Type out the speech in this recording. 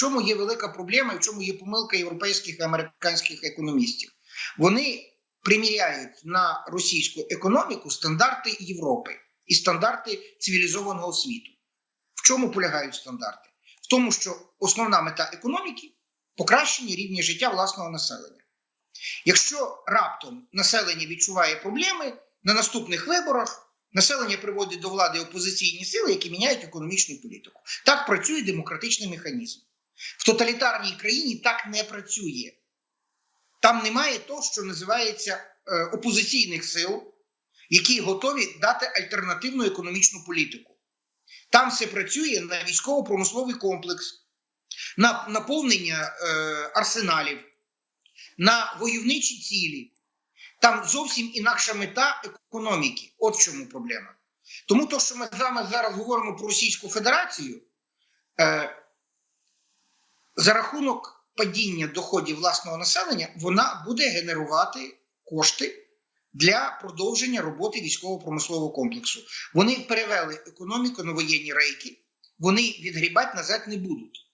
чому є велика проблема і в чому є помилка європейських і американських економістів? Вони приміряють на російську економіку стандарти Європи і стандарти цивілізованого світу. В чому полягають стандарти? В тому, що основна мета економіки покращення рівня життя власного населення. Якщо раптом населення відчуває проблеми на наступних виборах. Населення приводить до влади опозиційні сили, які міняють економічну політику. Так працює демократичний механізм. В тоталітарній країні так не працює. Там немає того, що називається е, опозиційних сил, які готові дати альтернативну економічну політику. Там все працює на військово-промисловий комплекс, на наповнення е, арсеналів, на войовничі цілі. Там зовсім інакша мета економіки. От в чому проблема. Тому то, що ми з вами зараз говоримо про Російську Федерацію, е, за рахунок падіння доходів власного населення, вона буде генерувати кошти для продовження роботи військово-промислового комплексу. Вони перевели економіку на воєнні рейки, вони відгрібати назад не будуть.